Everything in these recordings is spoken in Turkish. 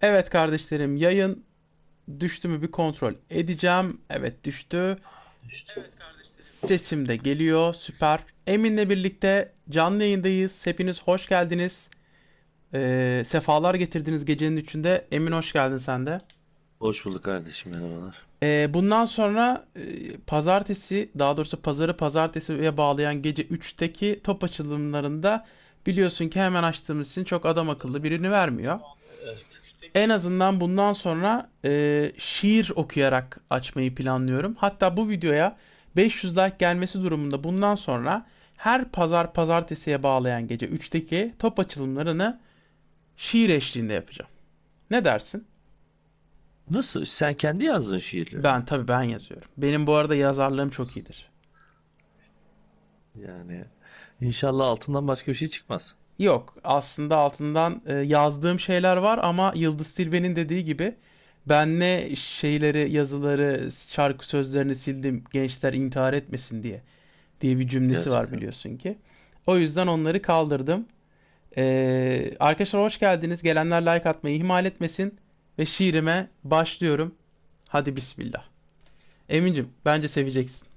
Evet kardeşlerim yayın düştü mü bir kontrol edeceğim. Evet düştü. İşte Sesim de geliyor. Süper. Emin'le birlikte canlı yayındayız. Hepiniz hoş geldiniz. Ee, sefalar getirdiniz gecenin üçünde. Emin hoş geldin sen de. hoş bulduk kardeşim merhabalar. Ee, bundan sonra e, pazartesi daha doğrusu pazarı pazartesiye bağlayan gece 3'teki top açılımlarında biliyorsun ki hemen açtığımız için çok adam akıllı birini vermiyor. Evet. En azından bundan sonra e, şiir okuyarak açmayı planlıyorum. Hatta bu videoya 500 like gelmesi durumunda bundan sonra her pazar pazartesiye bağlayan gece 3'teki top açılımlarını şiir eşliğinde yapacağım. Ne dersin? Nasıl? Sen kendi yazdın şiirleri. Ben tabii ben yazıyorum. Benim bu arada yazarlığım çok iyidir. Yani inşallah altından başka bir şey çıkmaz. Yok, aslında altından e, yazdığım şeyler var ama Yıldız Tilbe'nin dediği gibi ben ne şeyleri, yazıları, şarkı sözlerini sildim gençler intihar etmesin diye diye bir cümlesi var Gerçekten. biliyorsun ki. O yüzden onları kaldırdım. Ee, arkadaşlar hoş geldiniz. Gelenler like atmayı ihmal etmesin ve şiirime başlıyorum. Hadi bismillah. Emin'cim bence seveceksin.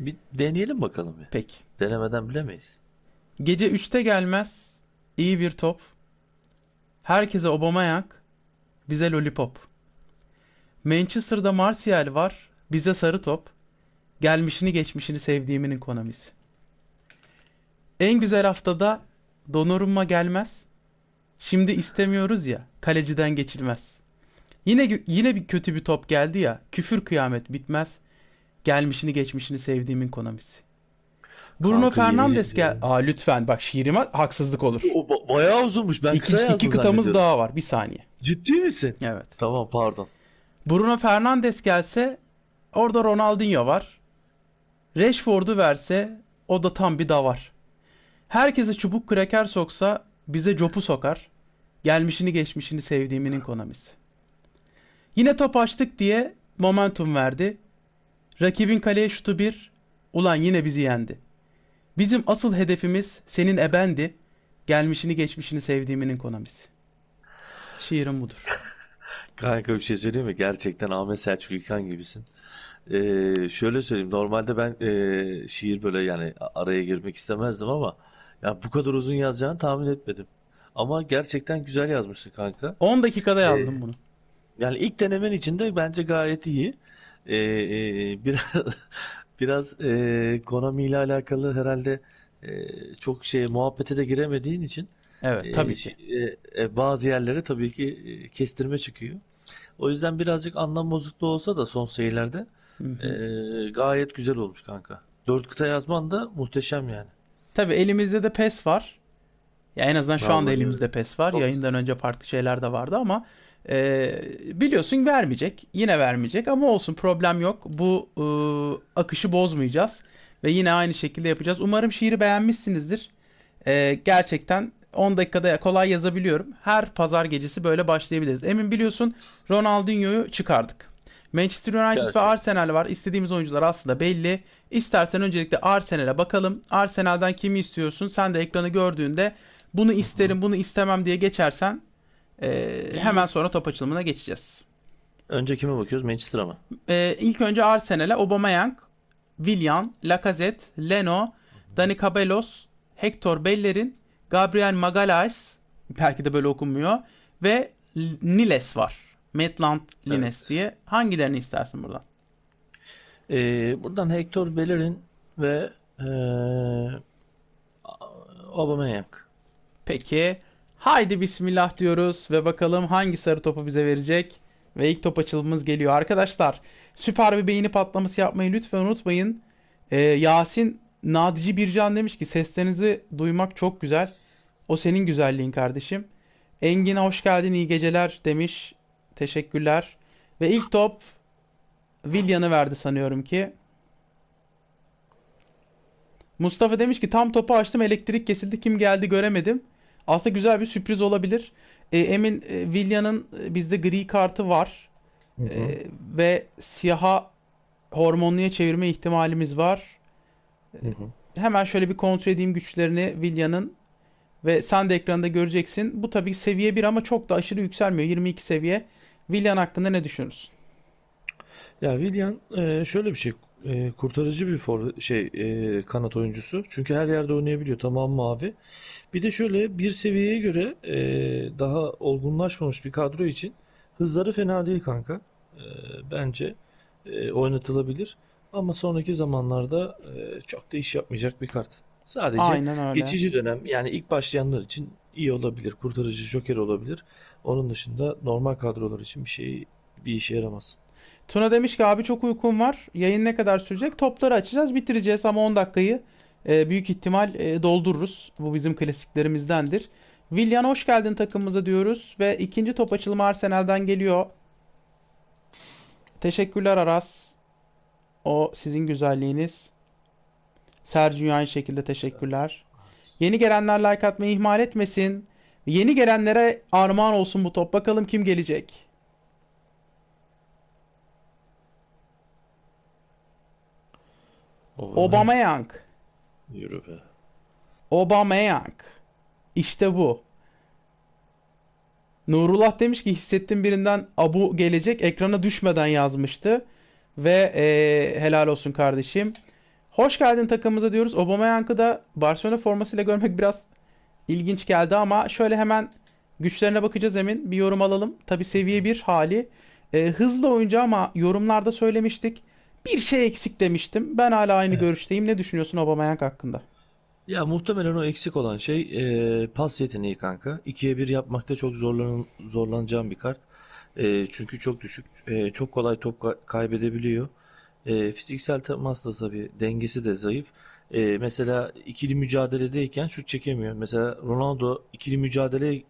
Bir deneyelim bakalım bir. Peki. Denemeden bilemeyiz. Gece 3'te gelmez iyi bir top. Herkese Aubameyang, bize lollipop. Manchester'da Martial var, bize sarı top. Gelmişini geçmişini sevdiğiminin Konami'si. En güzel haftada Donnarumma gelmez. Şimdi istemiyoruz ya, kaleciden geçilmez. Yine yine bir kötü bir top geldi ya, küfür kıyamet bitmez. Gelmişini geçmişini sevdiğimin Konami'si. Bruno Kanka Fernandes gel. Aa lütfen bak şiirime haksızlık olur. O ba- bayağı uzunmuş. Ben İki, kısa iki yazdım kıtamız zannediyorum. daha var. Bir saniye. Ciddi misin? Evet. Tamam pardon. Bruno Fernandes gelse orada Ronaldinho var. Rashford'u verse o da tam bir davar. Herkese çubuk kraker soksa bize copu sokar. Gelmişini geçmişini sevdiğiminin Konami'si. Yine top açtık diye momentum verdi. Rakibin kaleye şutu bir. Ulan yine bizi yendi. Bizim asıl hedefimiz senin ebendi. Gelmişini geçmişini sevdiğiminin Konami'si. Şiirim budur. Kanka bir şey söyleyeyim mi? Gerçekten Ahmet Selçuk İlkan gibisin. Ee, şöyle söyleyeyim. Normalde ben ee, şiir böyle yani araya girmek istemezdim ama ya bu kadar uzun yazacağını tahmin etmedim. Ama gerçekten güzel yazmışsın kanka. 10 dakikada Ee, yazdım bunu. Yani ilk denemen için de bence gayet iyi. Ee, e, biraz biraz e, Konami ile alakalı herhalde e, çok şey muhabbete de giremediğin için Evet, e, tabii ş- ki. e, e, bazı yerlere tabii ki e, kestirme çıkıyor. O yüzden birazcık anlam bozukluğu olsa da son sayılarda Hı e, gayet güzel olmuş kanka. Dört kıta yazman da muhteşem yani. Tabii elimizde de PES var. Ya en azından şu anda elimizde PES var. çok Yayından önce farklı şeyler de vardı ama e, biliyorsun vermeyecek. Yine vermeyecek ama olsun problem yok. Bu e, akışı bozmayacağız ve yine aynı şekilde yapacağız. Umarım şiiri beğenmişsinizdir. E, gerçekten 10 dakikada kolay yazabiliyorum. Her pazar gecesi böyle başlayabiliriz. Emin biliyorsun Ronaldinho'yu çıkardık. Manchester United ve gerçekten. Arsenal var. İstediğimiz oyuncular aslında belli. İstersen öncelikle Arsenal'e bakalım. Arsenal'den kimi istiyorsun? Sen de ekranı gördüğünde bunu isterim, bunu istemem diye geçersen e, hemen sonra top açılımına geçeceğiz. Önce kime bakıyoruz? Manchester'a mı? E, ilk önce Arsenal'e Aubameyang, Willian, Lacazette, Leno, Dani Ceballos, Hector Bellerin, Gabriel Magalhaes, belki de böyle okunmuyor ve Niles var. Maitland-Niles Evet. diye. Hangilerini istersin buradan? Ee, buradan Hector Bellerin ve e, Aubameyang. Peki. Haydi bismillah diyoruz ve bakalım hangi sarı topu bize verecek. Ve ilk top açılımımız geliyor. Arkadaşlar süper bir beğeni patlaması yapmayı lütfen unutmayın. Ee, Yasin Nadici Bircan demiş ki seslerinizi duymak çok güzel. O senin güzelliğin kardeşim. Engin'e hoş geldin iyi geceler demiş. Teşekkürler. Ve ilk top Willian'ı verdi sanıyorum ki. Mustafa demiş ki tam topu açtım elektrik kesildi kim geldi göremedim. Aslında güzel bir sürpriz olabilir. E, Emin e, Willian'ın e, bizde gri kartı var. Hı hı. E, ve siyaha hormonluya çevirme ihtimalimiz var. Hı hı. Hemen şöyle bir kontrol edeyim güçlerini Willian'ın Ve sen de ekranda göreceksin. Bu tabii seviye 1 ama çok da aşırı yükselmiyor. 22 seviye. Willian hakkında ne düşünürsün? Ya Willian e, şöyle bir şey e, kurtarıcı bir for şey e, kanat oyuncusu. Çünkü her yerde oynayabiliyor. Tamam mavi. Bir de şöyle bir seviyeye göre e, daha olgunlaşmamış bir kadro için hızları fena değil kanka. E, bence e, oynatılabilir. Ama sonraki zamanlarda e, çok da iş yapmayacak bir kart. Sadece Aynen öyle. geçici dönem yani ilk başlayanlar için iyi olabilir. Kurtarıcı joker olabilir. Onun dışında normal kadrolar için bir şey bir işe yaramaz. Tuna demiş ki abi çok uykum var. Yayın ne kadar sürecek? Topları açacağız, bitireceğiz ama 10 dakikayı e, büyük ihtimal e, doldururuz. Bu bizim klasiklerimizdendir. Willian hoş geldin takımımıza diyoruz ve ikinci top açılımı Arsenal'den geliyor. Teşekkürler Aras. O sizin güzelliğiniz. Sergio aynı şekilde teşekkürler. Yeni gelenler like atmayı ihmal etmesin. Yeni gelenlere armağan olsun bu top. Bakalım kim gelecek? Aubameyang. Yürü be. Aubameyang. İşte bu. Nurullah demiş ki hissettim birinden Abu gelecek. Ekrana düşmeden yazmıştı. Ve eee, helal olsun kardeşim. Hoş geldin takımımıza diyoruz. Aubameyang'ı da Barcelona formasıyla görmek biraz ilginç geldi ama şöyle hemen güçlerine bakacağız Emin. Bir yorum alalım. Tabii seviye 1 hali. Eee, hızlı oyuncu ama yorumlarda söylemiştik. Bir şey eksik demiştim. Ben hala aynı Evet. görüşteyim. Ne düşünüyorsun Aubameyang hakkında? Ya muhtemelen o eksik olan şey e, pas yeteneği kanka. 2'ye 1 yapmakta çok zorlan zorlanacağım bir kart. E, çünkü çok düşük. E, çok kolay top ka- kaybedebiliyor. E, fiziksel temasla tabii dengesi de zayıf. E, mesela ikili mücadeledeyken şut çekemiyor. Mesela Ronaldo ikili mücadeleye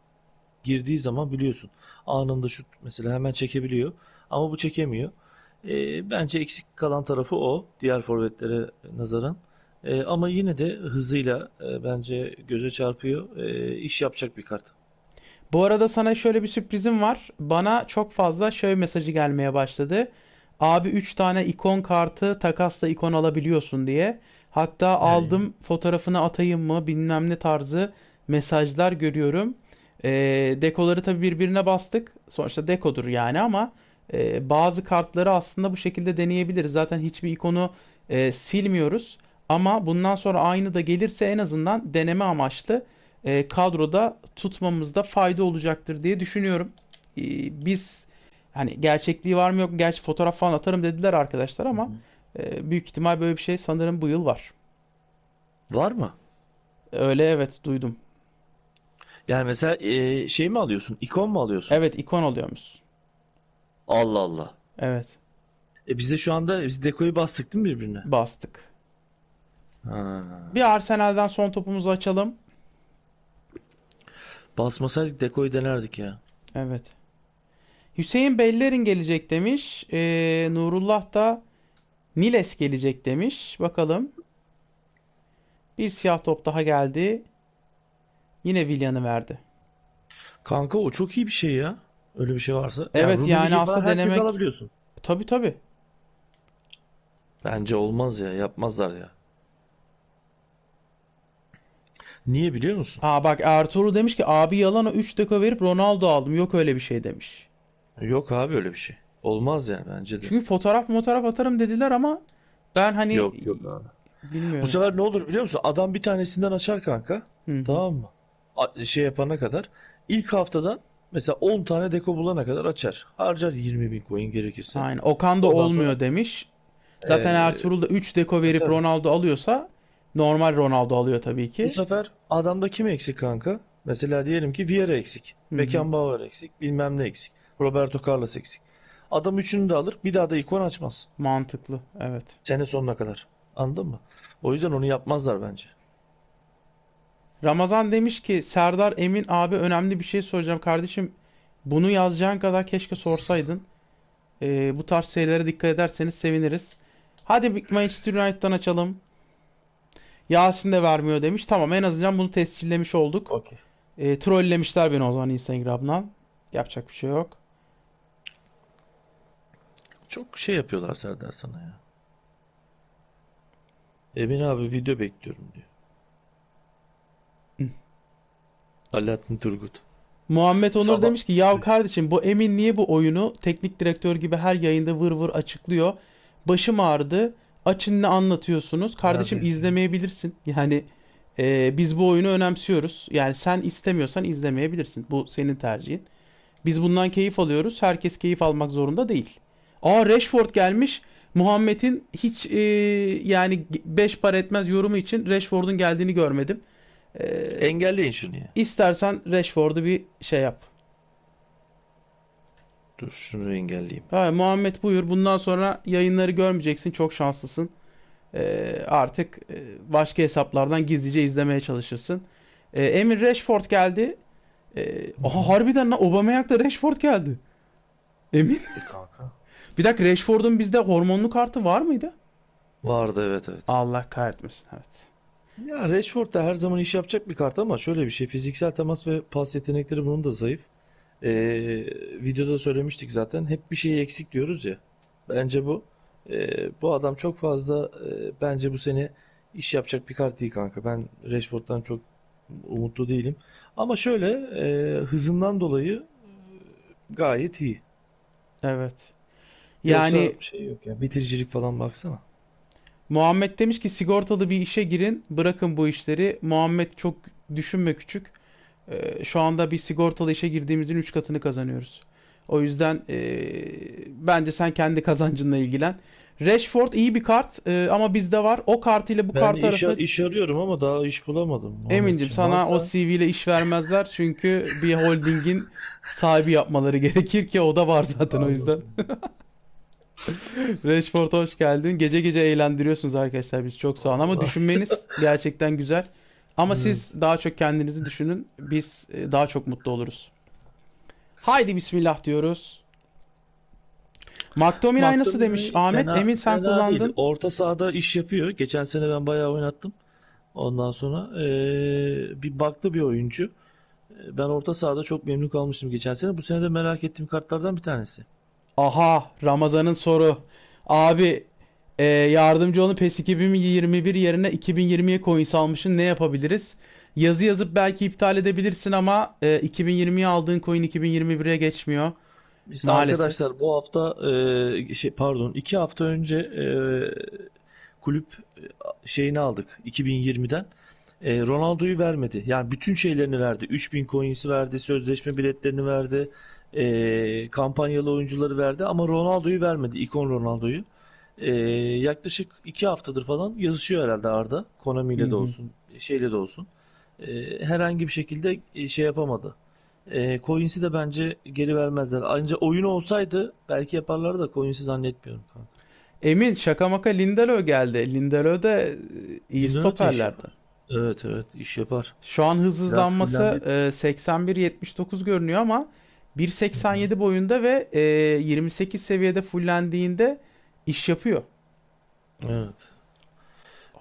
girdiği zaman biliyorsun anında şut mesela hemen çekebiliyor. Ama bu çekemiyor. E, bence eksik kalan tarafı o. Diğer forvetlere nazaran. E, ama yine de hızıyla e, bence göze çarpıyor. E, iş yapacak bir kart. Bu arada sana şöyle bir sürprizim var. Bana çok fazla şöyle mesajı gelmeye başladı. Abi 3 tane ikon kartı takasla ikon alabiliyorsun diye. Hatta aldım fotoğrafını atayım mı bilmem ne tarzı mesajlar görüyorum. Ee, dekoları tabii birbirine bastık. Sonuçta dekodur yani ama e, bazı kartları aslında bu şekilde deneyebiliriz. Zaten hiçbir ikonu e, silmiyoruz. Ama bundan sonra aynı da gelirse en azından deneme amaçlı e, kadroda tutmamızda fayda olacaktır diye düşünüyorum. E, biz hani gerçekliği var mı yok mu? Gerçi fotoğraf falan atarım dediler arkadaşlar ama e, büyük ihtimal böyle bir şey sanırım bu yıl var. Var mı? Öyle evet duydum. Yani mesela e, şey mi alıyorsun? İkon mu alıyorsun? Evet ikon oluyormuş. Allah Allah. Evet E biz de şu anda biz dekoyu bastık değil mi birbirine? bastık. Ha. Bir Arsenal'den son topumuzu açalım. Basmasaydık dekoyu denerdik ya. Evet. Hüseyin Bellerin gelecek demiş. E, Nurullah da Niles gelecek demiş. Bakalım. Bir siyah top daha geldi. Yine Willian'ı verdi. Kanka o çok iyi bir şey ya. Öyle bir şey varsa. Evet, yani gibi aslında denemek- alabiliyorsun. Tabii tabii. Bence olmaz ya. Yapmazlar ya. Niye biliyor musun? Aa bak Ertuğrul demiş ki abi yalan o 3 deko verip Ronaldo aldım. Yok öyle bir şey demiş. Yok abi öyle bir şey. Olmaz yani bence de. Çünkü fotoğraf fotoğraf atarım dediler ama ben hani Yok yok abi. Bu bilmiyorum. sefer ne olur biliyor musun? Adam bir tanesinden açar kanka. Hı hı. Tamam mı? A- Şey yapana kadar. İlk haftadan mesela 10 tane deko bulana kadar açar. Harcar 20 bin coin gerekirse. Aynen. Okan da Ondan olmuyor sonra- demiş. Zaten Ee, Ertuğrul da 3 deko verip tabii. Ronaldo alıyorsa normal Ronaldo alıyor tabii Bu ki. sefer adamda kim eksik kanka? Mesela diyelim ki Vieira eksik. Hı hı. Beckenbauer eksik. Bilmem ne eksik. Roberto Carlos eksik. Adam üçünü de alır. Bir daha da ikon açmaz. Mantıklı. Evet. Sene sonuna kadar. Anladın mı? O yüzden onu yapmazlar bence. Ramazan demiş ki Serdar Emin abi önemli bir şey soracağım kardeşim. Bunu yazacağın kadar keşke sorsaydın. Ee, bu tarz şeylere dikkat ederseniz seviniriz. Hadi Manchester United'dan açalım. Yasin de vermiyor demiş. Tamam en azından bunu tescillemiş olduk. Okey. Ee, trollemişler beni o zaman Instagram'dan. Yapacak bir şey yok. Çok şey yapıyorlar Serdar sana ya. Emin abi video bekliyorum diyor. Alaaddin Turgut. Muhammed Onur Sabah- demiş ki ya kardeşim bu Emin niye bu oyunu teknik direktör gibi her yayında vır vır açıklıyor. Başım ağrıdı. Açın ne anlatıyorsunuz? Kardeşim Abi. izlemeyebilirsin. Yani e, biz bu oyunu önemsiyoruz. Yani sen istemiyorsan izlemeyebilirsin. Bu senin tercihin. Biz bundan keyif alıyoruz. Herkes keyif almak zorunda değil. Aa Rashford gelmiş. Muhammed'in hiç e, yani 5 para etmez yorumu için Rashford'un geldiğini görmedim. E, Engelleyin şunu ya. istersen Rashford'u bir şey yap. Dur şunu engelleyeyim. Ha, Muhammed buyur. Bundan sonra yayınları görmeyeceksin. Çok şanslısın. Ee, artık e, başka hesaplardan gizlice izlemeye çalışırsın. Ee, Emir Rashford geldi. Ee, aha harbiden lan Aubameyang da Rashford geldi. Emin. Kanka. Bir dakika Rashford'un bizde hormonlu kartı var mıydı? Vardı evet evet. Allah kahretmesin. Evet. Ya Rashford da her zaman iş yapacak bir kart ama şöyle bir şey fiziksel temas ve pas yetenekleri bunun da zayıf. Ee, videoda söylemiştik zaten hep bir şey eksik diyoruz ya. Bence bu. Ee, bu adam çok fazla e, bence bu sene iş yapacak bir kart değil kanka. Ben Rashford'dan çok umutlu değilim. Ama şöyle e, hızından dolayı e, gayet iyi. Evet. Yoksa Yani şey yok ya bitiricilik falan baksana. Muhammed demiş ki sigortalı bir işe girin, bırakın bu işleri. Muhammed çok düşünme küçük. Ee, şu anda bir sigortalı işe girdiğimizin 3 katını kazanıyoruz. O yüzden ee, bence sen kendi kazancınla ilgilen. Rashford iyi bir kart ee, ama bizde var. O kart ile bu Ben kart iş, arasında iş arıyorum ama daha iş bulamadım. Emincim sana o Varsa- CV ile iş vermezler. Çünkü bir holdingin sahibi yapmaları gerekir ki o da var zaten o yüzden. Rashford hoş geldin. Gece gece eğlendiriyorsunuz arkadaşlar biz çok sağ olun ama düşünmeniz gerçekten güzel. Ama Hmm. siz daha çok kendinizi düşünün. Biz e, daha çok mutlu oluruz. Haydi bismillah diyoruz. McTominay nasıl McTominay demiş Ahmet? fena- Emin sen fena kullandın. değil. Orta sahada iş yapıyor. Geçen sene ben bayağı oynattım. Ondan sonra eee, bir baklı bir oyuncu. Eee, Ben orta sahada çok memnun kalmıştım geçen sene. Bu sene de merak ettiğim kartlardan bir tanesi. Aha Ramazan'ın soru. Abi e, yardımcı olun PES 2021 yerine 2020'ye coins almışsın ne yapabiliriz? Yazı yazıp belki iptal edebilirsin ama e, 2020'ye aldığın coin 2021'e geçmiyor. Biz Maalesef. arkadaşlar bu hafta eee, şey pardon iki hafta önce eee, kulüp e, şeyini aldık 2020'den. E, Ronaldo'yu vermedi. Yani bütün şeylerini verdi. 3000 coins'i verdi, sözleşme biletlerini verdi, e, kampanyalı oyuncuları verdi ama Ronaldo'yu vermedi. İkon Ronaldo'yu. E, yaklaşık 2 haftadır falan yazışıyor herhalde Arda. Konami ile de olsun, şeyle de olsun. E, herhangi bir şekilde e, şey yapamadı. E, coins'i de bence geri vermezler. Ancak oyun olsaydı belki yaparlar da coins'i zannetmiyorum kanka. Emin şaka maka Lindelöf geldi. Lindelöf de e, iyi Lindelöf stoperlerden. Evet evet iş yapar. Şu an hız hızlanması e, 81-79 görünüyor ama 1.87 boyunda ve e, 28 seviyede fullendiğinde iş yapıyor. Evet.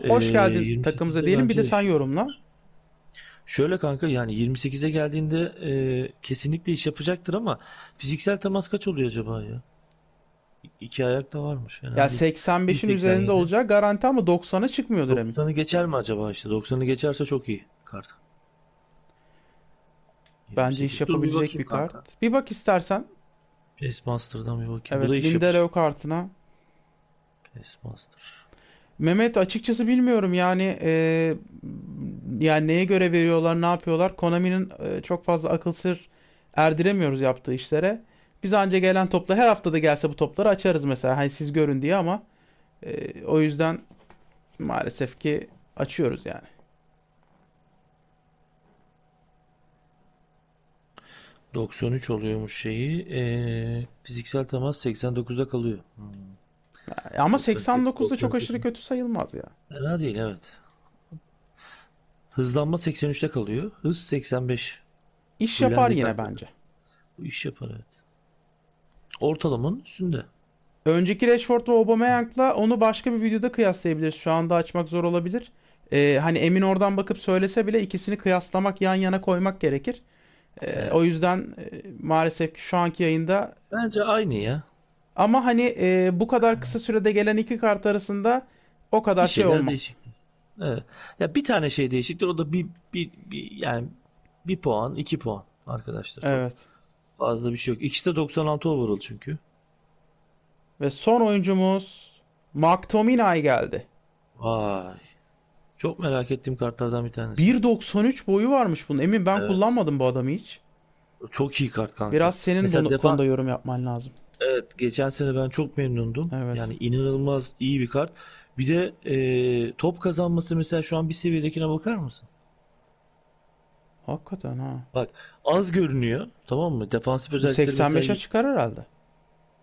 Hoş Ee, geldin 28'de takımıza diyelim. Bir de sen yorumla. Şöyle kanka yani 28'e geldiğinde e, kesinlikle iş yapacaktır ama fiziksel temas kaç oluyor acaba ya? İki ayak da varmış Ya herhalde. 85'in 1.87. üzerinde olacağı garanti ama 90'a çıkmıyordur emin. 90'ı geçer mi acaba işte? 90'ı geçerse çok iyi kart. Bence iş 28. Dur bir yapabilecek bakayım bir kanka. kart. Bir bak istersen. Pace Master'dan bir bakayım. Bu Evet da iş yapar. Lindelöf kartına. Pace Master. Mehmet açıkçası bilmiyorum yani e, yani neye göre veriyorlar, ne yapıyorlar. Konami'nin e, çok fazla akıl sır erdiremiyoruz yaptığı işlere. Biz anca gelen topla her hafta da gelse bu topları açarız mesela. Hani siz görün diye ama e, o yüzden maalesef ki açıyoruz yani. ...93 oluyormuş şeyi. E, fiziksel temas 89'da kalıyor. Hmm. Ama 98, 89'da çok aşırı 98. kötü sayılmaz ya. Fena değil evet. Hızlanma 83'te kalıyor. Hız 85. İş Fullendi yapar yine takımda. bence. Bu iş yapar evet. Ortalamanın üstünde. Önceki Rashford ve Aubameyang'la onu başka bir videoda kıyaslayabiliriz. Şu anda açmak zor olabilir. Ee, hani Emin oradan bakıp söylese bile ikisini kıyaslamak, yan yana koymak gerekir. Ee, Evet. o yüzden e, maalesef ki şu anki yayında Bence aynı ya. ama hani e, bu kadar kısa sürede gelen iki kart arasında o kadar Bir şey olmaz. değişik. Evet. Ya bir tane şey değişiktir. O da bir, bir, bir yani 1 puan, 2 puan arkadaşlar. Çok Evet. fazla bir şey yok. İkisi de 96 overall çünkü. Ve son oyuncumuz McTominay geldi. Vay. Çok merak ettiğim kartlardan bir tanesi. 1.93 boyu varmış bunun. Emin ben Evet. kullanmadım bu adamı hiç. Çok iyi kart kanka. Biraz senin Mesela bu defa- konuda yorum yapman lazım. Evet, geçen sene ben çok memnundum. Evet. Yani inanılmaz iyi bir kart. Bir de e, top kazanması mesela şu an bir seviyedekine bakar mısın? Hakikaten ha. Bak az görünüyor tamam mı? Defansif Bu özellikleri 85'e mesela çıkar herhalde.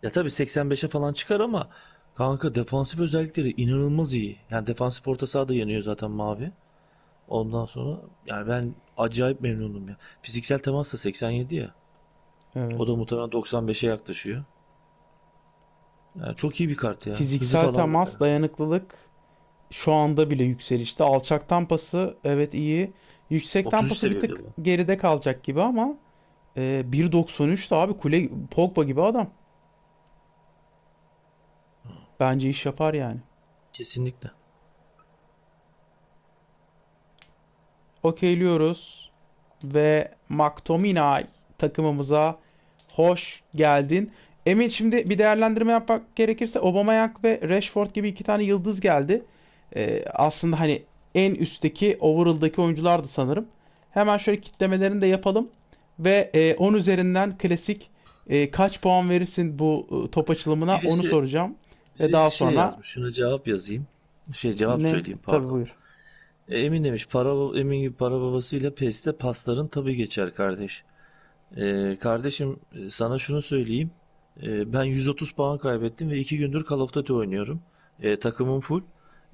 ya tabii 85'e falan çıkar ama kanka defansif özellikleri inanılmaz iyi. Yani defansif orta saha da yanıyor zaten mavi. Ondan sonra yani ben acayip memnunum ya. Fiziksel temas da 87 ya. Evet. O da muhtemelen 95'e yaklaşıyor. Yani çok iyi bir kart ya. Hızı Fiziksel falan temas, dayanıklılık şu anda bile yükselişte. Alçaktan pası evet iyi. Yüksekten 33 pası bir tık geride kalacak gibi ama e, 1.93 de abi kule Pogba gibi adam. Bence iş yapar yani. kesinlikle. Okeyliyoruz ve McTominay takımımıza hoş geldin. Emin şimdi bir değerlendirme yapmak gerekirse Aubameyang ve Rashford gibi iki tane yıldız geldi. Ee, aslında hani en üstteki overall'daki oyunculardı sanırım. Hemen şöyle kitlemelerini de yapalım ve e, 10 üzerinden klasik e, kaç puan verirsin bu e, top açılımına onu Birisi- soracağım. Ve daha şey sonra yazmış, şuna cevap yazayım. Şey cevap ne? söyleyeyim Tabii pardon. buyur. E, Emin demiş para Emin gibi para babasıyla PES'te pasların tabii geçer kardeş. E, kardeşim e, sana şunu söyleyeyim. E, ben 130 puan kaybettim ve 2 gündür Call of Duty oynuyorum. E, takımım full.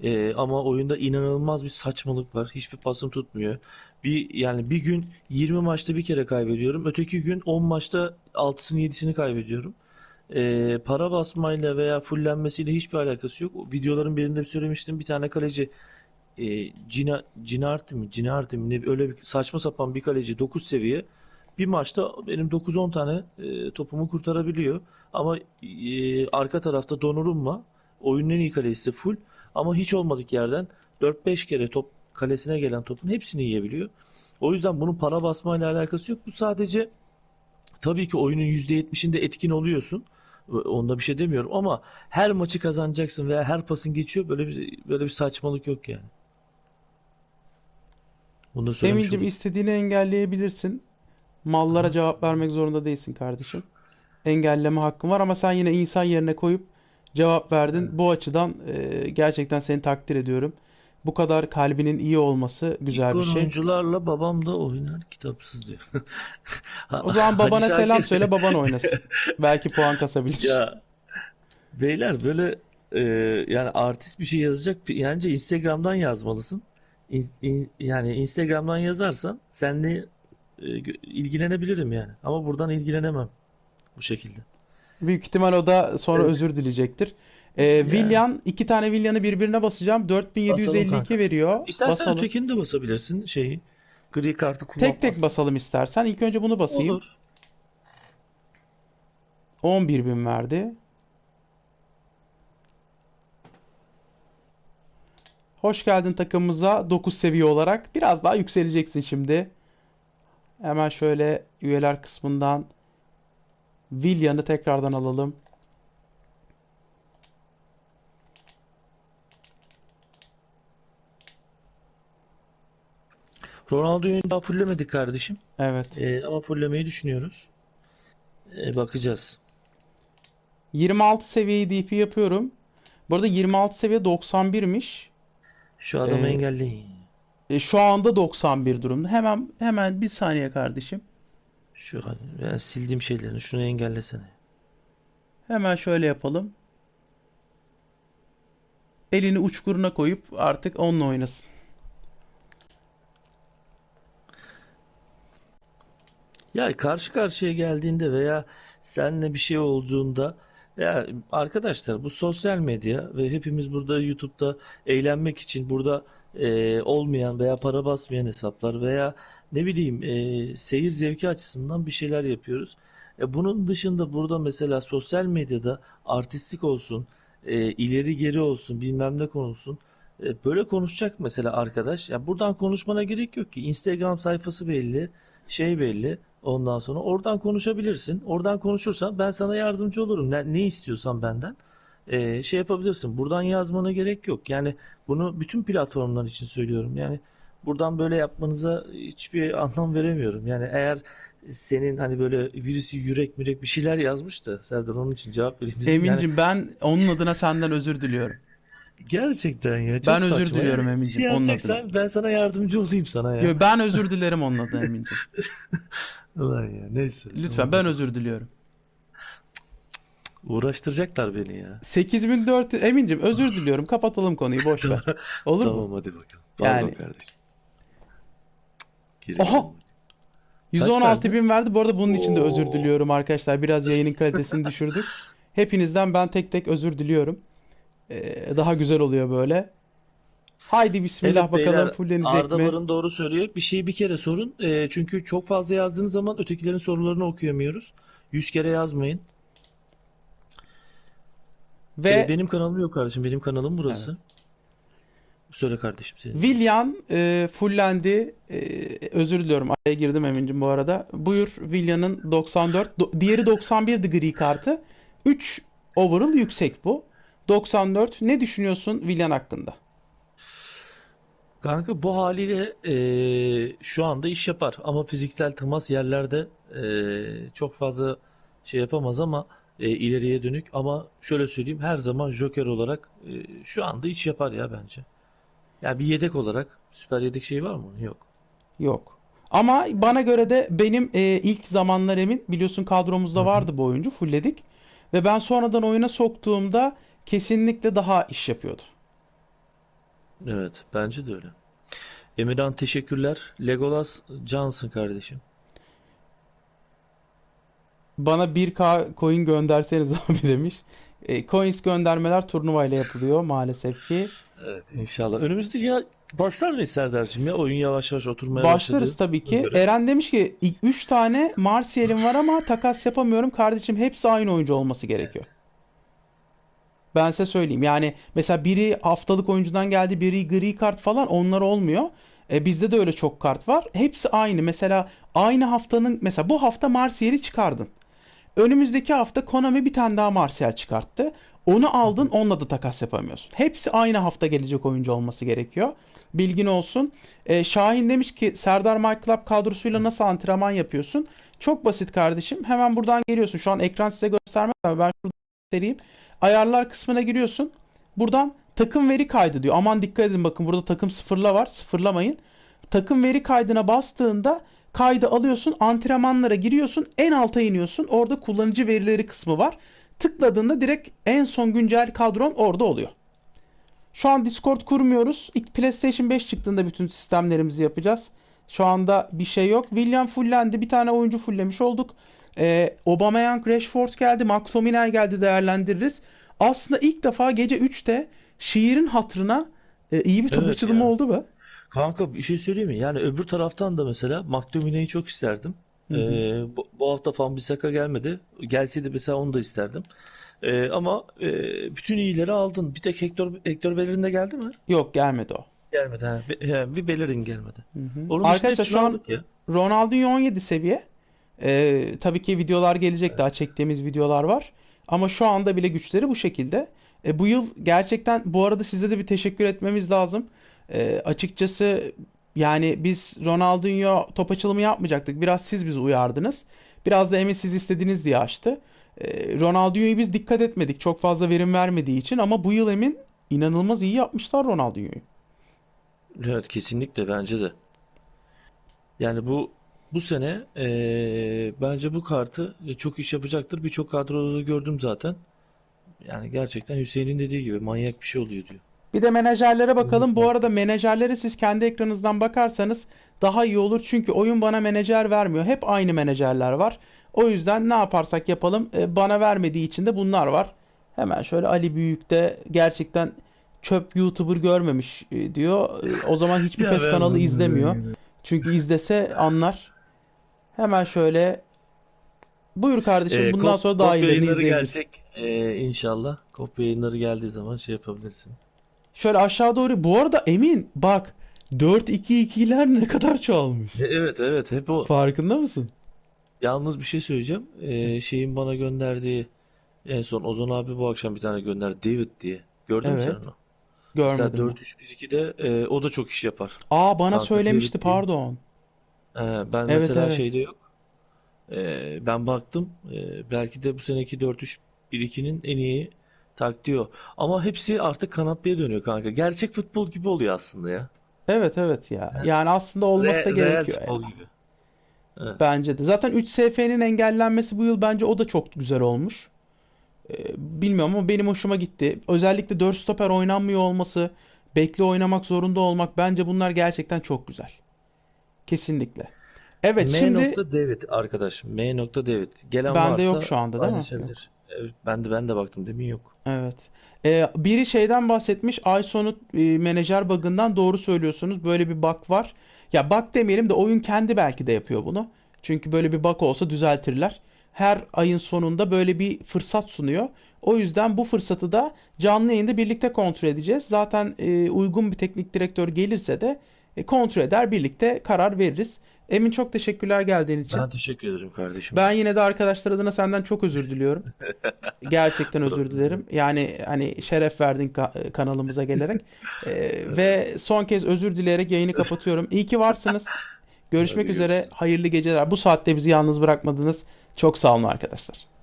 E, ama oyunda inanılmaz bir saçmalık var. Hiçbir pasım tutmuyor. Bir yani bir gün 20 maçta bir kere kaybediyorum. Öteki gün 10 maçta 6'sını 7'sini kaybediyorum. E, para basmayla veya fullenmesiyle hiçbir alakası yok. O Videoların birinde söylemiştim. Bir tane kaleci e, Cina, Cinardi mi? Cinardi mi? Ne, öyle bir saçma sapan bir kaleci 9 seviye. Bir maçta benim 9-10 tane e, topumu kurtarabiliyor. Ama e, arka tarafta Donnarumma oyunun en iyi kalecisi full. Ama hiç olmadık yerden 4-5 kere top kalesine gelen topun hepsini yiyebiliyor. O yüzden bunun para basmayla alakası yok. Bu sadece tabii ki oyunun %70'inde etkin oluyorsun. Onda bir şey demiyorum ama her maçı kazanacaksın veya her pasın geçiyor böyle bir böyle bir saçmalık yok yani. Bunu Emin'cim istediğini engelleyebilirsin. Mallara cevap vermek zorunda değilsin kardeşim. Engelleme hakkın var ama sen yine insan yerine koyup cevap verdin. Bu açıdan e, gerçekten seni takdir ediyorum. Bu kadar kalbinin iyi olması güzel bir şey. oyuncularla babam da oynar kitapsız diyor. O zaman Hacı babana selam Şakir. söyle, baban oynasın. Belki puan kasabilir. Ya beyler böyle e, yani artist bir şey yazacak bence Instagram'dan yazmalısın. İn- in- yani Instagram'dan yazarsan seninle e, ilgilenebilirim yani. Ama buradan ilgilenemem bu şekilde. Büyük ihtimal o da sonra Evet. özür dileyecektir. E, Villian, iki tane Villian'ı birbirine basacağım. Basalım 4752 kanka. veriyor. İstersen Basalım. ötekini de basabilirsin şeyi. Gri kartı Tek tek kullanmaz. basalım istersen. İlk önce bunu basayım. Olur. 11.000 verdi. Hoş geldin takımımıza 9 seviye olarak. Biraz daha yükseleceksin şimdi. Hemen şöyle üyeler kısmından Willian'ı tekrardan alalım. Ronaldo'yu daha fullemedik kardeşim. Evet. E, ama fullemeyi düşünüyoruz. E, bakacağız. 26 seviyeyi DP yapıyorum. Bu arada 26 seviye 91'miş. Şu adamı Ee, engelleyin. E, şu anda 91 durumda. Hemen hemen bir saniye kardeşim. Şu an ben sildiğim şeylerini şunu engellesene. Hemen şöyle yapalım. Elini uçkuruna koyup artık onunla oynasın. Ya karşı karşıya geldiğinde veya seninle bir şey olduğunda ya arkadaşlar bu sosyal medya ve hepimiz burada YouTube'da eğlenmek için burada e, olmayan veya para basmayan hesaplar veya ne bileyim e, seyir zevki açısından bir şeyler yapıyoruz. E, bunun dışında burada mesela sosyal medyada artistlik olsun, e, ileri geri olsun, bilmem ne konulsun. E, böyle konuşacak mesela arkadaş. Ya buradan konuşmana gerek yok ki. Instagram sayfası belli. şey belli. Ondan sonra oradan konuşabilirsin. Oradan konuşursan ben sana yardımcı olurum. Ne, ne istiyorsan benden e, şey yapabilirsin. Buradan yazmana gerek yok. Yani bunu bütün platformlar için söylüyorum. Yani buradan böyle yapmanıza hiçbir anlam veremiyorum. Yani eğer senin hani böyle birisi yürek mürek bir şeyler yazmış da Serdar onun için cevap vereyim dedim. Yani Emin'cim ben onun adına senden özür diliyorum. gerçekten ya çok Ben özür saçma. diliyorum Yani Emin'cim, şey onun yapacaksan ben sana yardımcı olayım sana ya. Yo, Ben özür dilerim onun adına Emin'cim. Ulan ya neyse. Lütfen ben özür diliyorum. Uğraştıracaklar beni ya. 8400 Emin'cim özür diliyorum. Kapatalım konuyu boş ver. Olur mu? Tamam hadi bakalım. Pardon Yani- kardeşim. Girelim. Oha! 116 verdi? bin verdi. Bu arada bunun için de özür Oo. diliyorum arkadaşlar. Biraz yayının kalitesini düşürdük. Hepinizden ben tek tek özür diliyorum. Ee, daha güzel oluyor böyle. Haydi bismillah Evet bakalım beyler, fullenecek Arda mi? Barın doğru söylüyor. Bir şeyi bir kere sorun. Ee, çünkü çok fazla yazdığınız zaman ötekilerin sorularını okuyamıyoruz. 100 kere yazmayın. Ve Ee, benim kanalım yok kardeşim. Benim kanalım burası. Söyle kardeşim senin. Villian e, fullendi. E, özür diliyorum. Araya girdim Emin'cim bu arada. Buyur Villian'ın 94. do- diğeri 91 degree kartı. 3 overall yüksek bu. 94. Ne düşünüyorsun Villian hakkında? Kanka bu haliyle eee, şu anda iş yapar ama fiziksel temas yerlerde eee, çok fazla şey yapamaz ama eee, ileriye dönük ama şöyle söyleyeyim her zaman Joker olarak eee, şu anda iş yapar ya bence. Ya bir yedek olarak süper yedek şey var mı? Yok. Yok. Ama bana göre de benim e, ilk zamanlar Emin biliyorsun kadromuzda vardı bu oyuncu fullledik. Ve ben sonradan oyuna soktuğumda kesinlikle daha iş yapıyordu. Evet bence de öyle. Emirhan teşekkürler. Legolas cansın kardeşim. Bana 1K coin gönderseniz abi demiş. E, coins göndermeler turnuvayla yapılıyor maalesef ki. Evet inşallah. Önümüzdeki ya başlar mıyız Serdar'cığım ya? Oyun yavaş yavaş oturmaya Başlarız başladı. tabii ki. Öyle. Eren demiş ki 3 tane Martial'im var ama takas yapamıyorum. Kardeşim hepsi aynı oyuncu olması gerekiyor. Ben size söyleyeyim. Yani mesela biri haftalık oyuncudan geldi, biri gri kart falan onlar olmuyor. E, bizde de öyle çok kart var. Hepsi aynı. Mesela aynı haftanın mesela bu hafta Martial'i çıkardın. Önümüzdeki hafta Konami bir tane daha Martial çıkarttı. Onu aldın, onunla da takas yapamıyorsun. Hepsi aynı hafta gelecek oyuncu olması gerekiyor. Bilgin olsun. Ee, Şahin demiş ki Serdar My Club kadrosuyla nasıl antrenman yapıyorsun? Çok basit kardeşim. Hemen buradan geliyorsun. Şu an ekran size göstermez ama ben şuradan göstereyim. Ayarlar kısmına giriyorsun. Buradan takım veri kaydı diyor. Aman dikkat edin bakın burada takım sıfırla var. Sıfırlamayın. Takım veri kaydına bastığında kaydı alıyorsun. Antrenmanlara giriyorsun. En alta iniyorsun. Orada kullanıcı verileri kısmı var. Tıkladığında direkt en son güncel kadron orada oluyor. Şu an Discord kurmuyoruz. İlk PlayStation 5 çıktığında bütün sistemlerimizi yapacağız. Şu anda bir şey yok. William fullendi. Bir tane oyuncu fullemiş olduk. Ee, Aubameyang, Rashford geldi. McTominay geldi değerlendiririz. Aslında ilk defa gece 3'te şiirin hatırına e, iyi bir top Evet açılımı ya. oldu mu? Kanka bir şey söyleyeyim mi? Yani öbür taraftan da mesela McTominay'i çok isterdim. Hı hı. Ee, bu, bu hafta Wan-Bissaka gelmedi. Gelseydi mesela onu da isterdim. Ee, ama e, bütün iyileri aldın. Bir tek Hector, Hector Bellerin de geldi mi? Yok gelmedi o. Gelmedi. Ha. Bir, he, bir Bellerin gelmedi. Hı hı. Onun Arkadaşlar şu an. Ronaldinho 17 seviye. Ee, tabii ki videolar gelecek daha çektiğimiz videolar var. Ama şu anda bile güçleri bu şekilde. E, bu yıl gerçekten bu arada size de bir teşekkür etmemiz lazım. E, açıkçası yani biz Ronaldinho top açılımı yapmayacaktık. Biraz siz bizi uyardınız. Biraz da Emin siz istediniz diye açtı. E, Ronaldinho'yu biz dikkat etmedik. Çok fazla verim vermediği için ama bu yıl Emin inanılmaz iyi yapmışlar Ronaldinho'yu. Evet kesinlikle bence de. Yani bu bu sene e, bence bu kartı e, çok iş yapacaktır. Birçok kadroda da gördüm zaten. Yani gerçekten Hüseyin'in dediği gibi manyak bir şey oluyor diyor. Bir de menajerlere bakalım. Bu arada menajerlere siz kendi ekranınızdan bakarsanız daha iyi olur. Çünkü oyun bana menajer vermiyor. Hep aynı menajerler var. O yüzden ne yaparsak yapalım e, bana vermediği için de bunlar var. Hemen şöyle Ali Büyük de gerçekten çöp YouTuber görmemiş e, diyor. O zaman hiçbir PES kanalı izlemiyor. Çünkü izlese anlar. Hemen şöyle buyur kardeşim E, bundan kop, sonra daha kop iyilerini yayınları gelecek e, inşallah. Kop yayınları geldiği zaman şey yapabilirsin. Şöyle aşağı doğru. Bu arada Emin bak 4-2-2'ler ne kadar çoğalmış. E, Evet evet hep o. Farkında mısın? Yalnız bir şey söyleyeceğim. Ee, şeyin bana gönderdiği en son Ozan abi bu akşam bir tane gönderdi David diye. Gördün mü sen Evet. onu? Mesela Görmedim ben. 4-3-1-2'de e, o da çok iş yapar. Aa bana Kanka söylemişti David diye. pardon. Ee, ben Evet mesela evet. şeyde yok. Ee, ben baktım. Ee, belki de bu seneki 4-3-1-2'nin en iyi taktiği o. Ama hepsi artık kanatlıya dönüyor kanka. Gerçek futbol gibi oluyor aslında ya. Evet evet ya. Yani aslında olması da Re- real gerekiyor futbol ya. gibi. Evet. Bence de. Zaten 3SF'nin engellenmesi bu yıl bence o da çok güzel olmuş. Ee, bilmiyorum ama benim hoşuma gitti. Özellikle 4 stoper oynanmıyor olması, bekli oynamak zorunda olmak bence bunlar gerçekten çok güzel. Kesinlikle. Evet M. şimdi David arkadaş. M. David. Gelen bende yok varsa şu anda değil mi? Yok. Evet, ben de ben de baktım demin yok. Evet. Ee, biri şeyden bahsetmiş. Ay sonu e, menajer bug'ından doğru söylüyorsunuz. Böyle bir bug var. Ya bug demeyelim de oyun kendi belki de yapıyor bunu. Çünkü böyle bir bug olsa düzeltirler. Her ayın sonunda böyle bir fırsat sunuyor. O yüzden bu fırsatı da canlı yayında birlikte kontrol edeceğiz. Zaten e, uygun bir teknik direktör gelirse de e, kontrol eder, birlikte karar veririz. Emin çok teşekkürler geldiğin için. Ben teşekkür ederim kardeşim. Ben yine de arkadaşlar adına senden çok özür diliyorum. Gerçekten özür dilerim. Yani hani şeref verdin ka- kanalımıza gelerek. Ee, ve son kez özür dileyerek yayını kapatıyorum. İyi ki varsınız. Görüşmek üzere. Hayırlı geceler. Bu saatte bizi yalnız bırakmadınız. Çok sağ olun arkadaşlar.